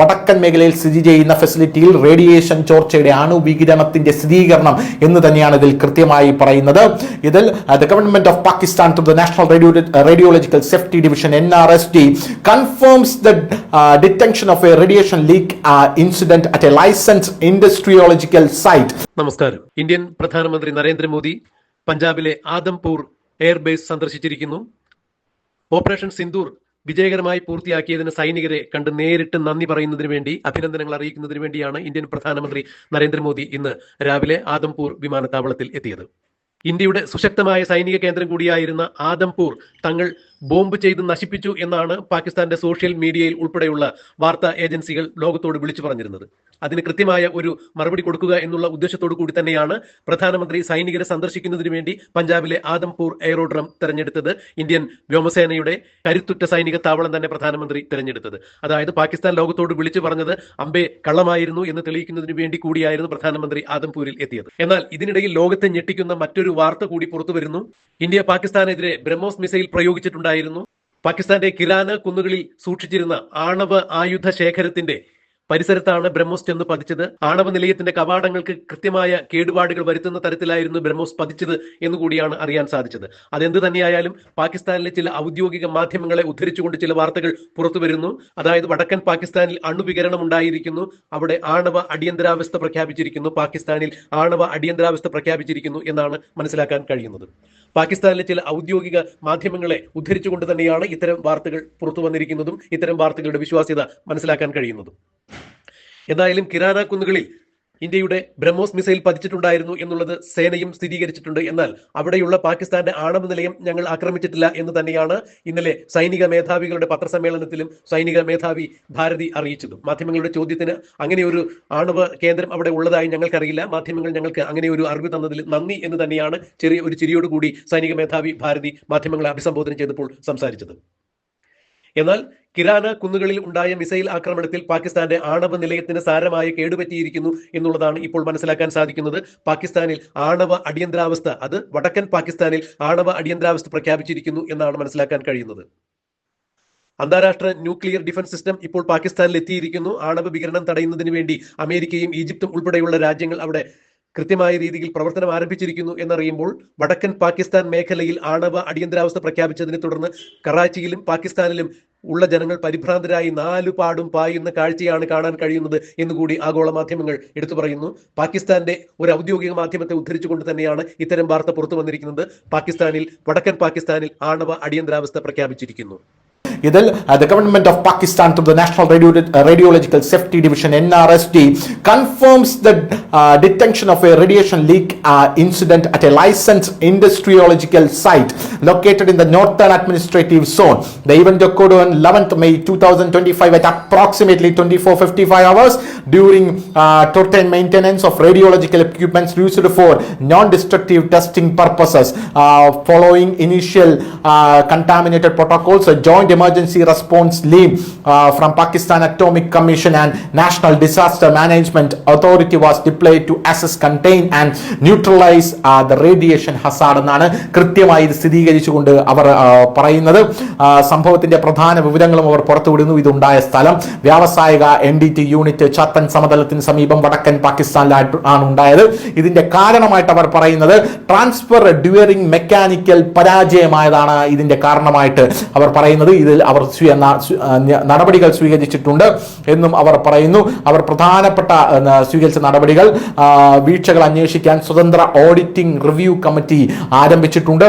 വടക്കൻ മേഖലയിൽ സ്ഥിതി ചെയ്യുന്ന ഫെസിലിറ്റിയിൽ റേഡിയേഷൻ ചോർച്ചയുടെ അണുവികിരണത്തിന്റെ സ്ഥിരീകരണം എന്ന് തന്നെയാണ് ഇതിൽ കൃത്യമായി പറയുന്നത്. ഇതിൽ the government of Pakistan through the national radiological safety division N R S D confirms the detention of a radiation leak incident at a license industriological site നമസ്കാരം. ഇന്ത്യൻ പ്രധാനമന്ത്രി നരേന്ദ്രമോദി പഞ്ചാബിലെ ആദംപൂർ എയർബേസ് സന്ദർശിച്ചിരിക്കുന്നു. ഓപ്പറേഷൻ സിന്ദൂർ വിജയകരമായി പൂർത്തിയാക്കിയതിന് സൈനികരെ കണ്ട് നേരിട്ട് നന്ദി പറയുന്നതിന് വേണ്ടി അഭിനന്ദനങ്ങൾ അറിയിക്കുന്നതിന് വേണ്ടിയാണ് ഇന്ത്യൻ പ്രധാനമന്ത്രി നരേന്ദ്രമോദി ഇന്ന് രാവിലെ ആദംപൂർ വിമാനത്താവളത്തിൽ എത്തിയത്. ഇന്ത്യയുടെ സുശക്തമായ സൈനിക കേന്ദ്രം കൂടിയായിരുന്ന ആദംപൂർ തങ്ങൾ ബോംബ് ചെയ്ത് നശിപ്പിച്ചു എന്നാണ് പാകിസ്ഥാന്റെ സോഷ്യൽ മീഡിയയിൽ ഉൾപ്പെടെയുള്ള വാർത്താ ഏജൻസികൾ ലോകത്തോട് വിളിച്ചു പറഞ്ഞിരുന്നത്. അതിന് കൃത്യമായ ഒരു മറുപടി കൊടുക്കുക എന്നുള്ള ഉദ്ദേശത്തോടു കൂടി തന്നെയാണ് പ്രധാനമന്ത്രി സൈനികരെ സന്ദർശിക്കുന്നതിന് വേണ്ടി പഞ്ചാബിലെ ആദംപൂർ എയറോഡ്രം തെരഞ്ഞെടുത്തത്. ഇന്ത്യൻ വ്യോമസേനയുടെ കരുത്തുറ്റ സൈനിക താവളം തന്നെ പ്രധാനമന്ത്രി തെരഞ്ഞെടുത്തത്. അതായത് പാകിസ്ഥാൻ ലോകത്തോട് വിളിച്ചു പറഞ്ഞത് അമ്പെ കള്ളമായിരുന്നു എന്ന് തെളിയിക്കുന്നതിന് വേണ്ടി കൂടിയായിരുന്നു പ്രധാനമന്ത്രി ആദംപൂരിൽ എത്തിയത്. എന്നാൽ ഇതിനിടയിൽ ലോകത്തെ ഞെട്ടിക്കുന്ന മറ്റൊരു വാർത്ത കൂടി പുറത്തു വരുന്നു ഇന്ത്യ പാകിസ്ഥാനെതിരെ ബ്രഹ്മോസ് മിസൈൽ പ്രയോഗിച്ചിട്ടുണ്ടായിരുന്നു പാകിസ്ഥാന്റെ കിരാന കുന്നുകളിൽ സൂക്ഷിച്ചിരുന്ന ആണവ ആയുധ ശേഖരത്തിന്റെ പരിസരത്താണ് ബ്രഹ്മോസ് ചെന്ന് പതിച്ചത്. ആണവ നിലയത്തിന്റെ കവാടങ്ങൾക്ക് കൃത്യമായ കേടുപാടുകൾ വരുത്തുന്ന തരത്തിലായിരുന്നു ബ്രഹ്മോസ് പതിച്ചത് എന്ന് കൂടിയാണ് അറിയാൻ സാധിച്ചത്. അതെന്ത് തന്നെയായാലും പാകിസ്ഥാനിലെ ചില ഔദ്യോഗിക മാധ്യമങ്ങളെ ഉദ്ധരിച്ചുകൊണ്ട് ചില വാർത്തകൾ പുറത്തു വരുന്നു. അതായത് വടക്കൻ പാകിസ്ഥാനിൽ അണുവികരണം ഉണ്ടായിരിക്കുന്നു. അവിടെ ആണവ അടിയന്തരാവസ്ഥ പ്രഖ്യാപിച്ചിരിക്കുന്നു. പാകിസ്ഥാനിൽ ആണവ അടിയന്തരാവസ്ഥ പ്രഖ്യാപിച്ചിരിക്കുന്നു എന്നാണ് മനസ്സിലാക്കാൻ കഴിയുന്നത്. പാകിസ്ഥാനിലെ ചില ഔദ്യോഗിക മാധ്യമങ്ങളെ ഉദ്ധരിച്ചുകൊണ്ട് തന്നെയാണ് ഇത്തരം വാർത്തകൾ പുറത്തു വന്നിരിക്കുന്നതും ഇത്തരം വാർത്തകളുടെ വിശ്വാസ്യത മനസ്സിലാക്കാൻ കഴിയുന്നതും. എന്തായാലും കിരാന കുന്നുകളിൽ ഇന്ത്യയുടെ ബ്രഹ്മോസ് മിസൈൽ പതിച്ചിട്ടുണ്ടായിരുന്നു എന്നുള്ളത് സേനയും സ്ഥിരീകരിച്ചിട്ടുണ്ട്. എന്നാൽ അവിടെയുള്ള പാകിസ്ഥാന്റെ ആണവ നിലയം ഞങ്ങൾ ആക്രമിച്ചിട്ടില്ല എന്ന് തന്നെയാണ് ഇന്നലെ സൈനിക മേധാവികളുടെ പത്രസമ്മേളനത്തിലും സൈനിക മേധാവി ഭാരതി അറിയിച്ചതും. മാധ്യമങ്ങളുടെ ചോദ്യത്തിന് അങ്ങനെ ഒരു ആണവ കേന്ദ്രം അവിടെ ഉള്ളതായി ഞങ്ങൾക്കറിയില്ല. മാധ്യമങ്ങൾ ഞങ്ങൾക്ക് അങ്ങനെ ഒരു അറിവ് തന്നതിൽ നന്ദി എന്ന് തന്നെയാണ് ചെറിയ ഒരു ചിരിയോടുകൂടി സൈനിക മേധാവി ഭാരതി മാധ്യമങ്ങളെ അഭിസംബോധന ചെയ്തപ്പോൾ സംസാരിച്ചത്. എന്നാൽ കിരാന കുന്നുകളിൽ ഉണ്ടായ മിസൈൽ ആക്രമണത്തിൽ പാകിസ്ഥാന്റെ ആണവ നിലയത്തിന് സാരമായ കേടുപറ്റിയിരിക്കുന്നു എന്നുള്ളതാണ് ഇപ്പോൾ മനസ്സിലാക്കാൻ സാധിക്കുന്നത്. പാകിസ്ഥാനിൽ ആണവ അടിയന്തരാവസ്ഥ അത് വടക്കൻ പാകിസ്ഥാനിൽ ആണവ അടിയന്തരാവസ്ഥ പ്രഖ്യാപിച്ചിരിക്കുന്നു എന്നാണ് മനസ്സിലാക്കാൻ കഴിയുന്നത്. അന്താരാഷ്ട്ര ന്യൂക്ലിയർ ഡിഫൻസ് സിസ്റ്റം ഇപ്പോൾ പാകിസ്ഥാനിൽ എത്തിയിരിക്കുന്നു ആണവ വികരണം തടയുന്നതിന് വേണ്ടി അമേരിക്കയും ഈജിപ്തും ഉൾപ്പെടെയുള്ള രാജ്യങ്ങൾ അവിടെ കൃത്യമായ രീതിയിൽ പ്രവർത്തനം ആരംഭിച്ചിരിക്കുന്നു എന്നറിയുമ്പോൾ വടക്കൻ പാകിസ്ഥാൻ മേഖലയിൽ ആണവ അടിയന്തരാവസ്ഥ പ്രഖ്യാപിച്ചതിനെ തുടർന്ന് കറാച്ചിയിലും പാകിസ്ഥാനിലും ഉള്ള ജനങ്ങൾ പരിഭ്രാന്തരായി നാലുപാടും പായുന്ന കാഴ്ചയാണ് കാണാൻ കഴിയുന്നത് എന്നുകൂടി ആഗോള മാധ്യമങ്ങൾ എടുത്തു പറയുന്നു. പാകിസ്ഥാന്റെ ഒരു ഔദ്യോഗിക മാധ്യമത്തെ ഉദ്ധരിച്ചുകൊണ്ട് തന്നെയാണ് ഇത്തരം വാർത്ത പുറത്തു വന്നിരിക്കുന്നത്. പാകിസ്ഥാനിൽ വടക്കൻ പാകിസ്ഥാനിൽ ആണവ അടിയന്തരാവസ്ഥ പ്രഖ്യാപിച്ചിരിക്കുന്നു. ഇതിൽ the government of Pakistan through the national radiological safety division N R S D confirms the detention of a radiation leak incident at a licence industrial radiological site located in the northern administrative zone the event occurred on 11th May 2025 at approximately 24:55 hours during uh, routine maintenance of radiological equipments used for non-destructive testing purposes. Uh, following initial uh, contaminated protocols, a joint emergency response response uh, from Pakistan Atomic Commission and National Disaster Management Authority was deployed to assess, contain and neutralize uh, the radiation hazard എന്നാണ് കൃത്യമായി ഇത് സ്ഥിരീകരിച്ചുകൊണ്ട് അവർ ആ, പറയുന്നത്. സംഭവത്തിന്റെ പ്രധാന വിവരങ്ങളും അവർ പുറത്തുവിടുന്നു. ഇതുണ്ടായ സ്ഥലം വ്യാവസായിക എൻ ഡി ടി യൂണിറ്റ് ചത്തൻ സമതലത്തിന് സമീപം വടക്കൻ പാകിസ്ഥാനിലായിട്ട് ആണ് ഉണ്ടായത്. ഇതിന്റെ കാരണമായിട്ട് അവർ പറയുന്നത് ട്രാൻസ്ഫർ ഡ്യൂറിംഗ് മെക്കാനിക്കൽ പരാജയമായതാണ് ഇതിന്റെ കാരണമായിട്ട് അവർ പറയുന്നത്. ഇതിൽ അവർ നടപടികൾ സ്വീകരിച്ചിട്ടുണ്ട് എന്നും അവർ പറയുന്നു. അവർ പ്രധാനപ്പെട്ട സ്വീകരിച്ച നടപടികൾ വീഴ്ചകൾ അന്വേഷിക്കാൻ സ്വതന്ത്ര ഓഡിറ്റിംഗ് റിവ്യൂ കമ്മിറ്റി ആരംഭിച്ചിട്ടുണ്ട്.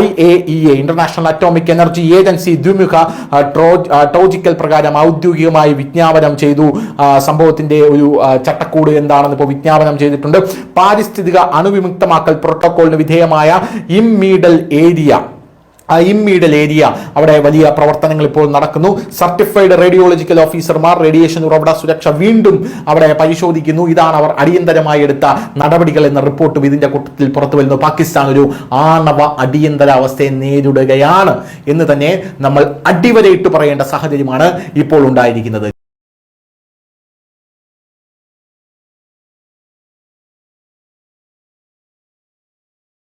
I A E A international atomic energy agency ദ്വിമുഖ ടോജിക്കൽ പ്രകാരം ഔദ്യോഗികമായി വിജ്ഞാപനം ചെയ്തു. സംഭവത്തിന്റെ ഒരു ചട്ടക്കൂട് എന്താണെന്ന് ഇപ്പോൾ വിജ്ഞാപനം ചെയ്തിട്ടുണ്ട്. പാരിസ്ഥിതിക അണുവിമുക്തമാക്കൽ പ്രോട്ടോകോളിന് വിധേയമായ ഇമ്മീഡൽ ഏരിയ ഇമ്മീഡൽ ഏരിയ അവിടെ വലിയ പ്രവർത്തനങ്ങൾ ഇപ്പോൾ നടക്കുന്നു. സർട്ടിഫൈഡ് റേഡിയോളജിക്കൽ ഓഫീസർമാർ റേഡിയേഷൻ ഉറവിട സുരക്ഷ വീണ്ടും അവിടെ പരിശോധിക്കുന്നു. ഇതാണ് അവർ അടിയന്തരമായി എടുത്ത നടപടികൾ എന്ന റിപ്പോർട്ടും ഇതിന്റെ കൂട്ടത്തിൽ പുറത്തു വരുന്നു. പാകിസ്ഥാൻ ഒരു ആണവ അടിയന്തരാവസ്ഥയെ നേരിടുകയാണ് എന്ന് തന്നെ നമ്മൾ അടിവരയിട്ട് പറയേണ്ട സാഹചര്യമാണ് ഇപ്പോൾ ഉണ്ടായിരിക്കുന്നത്.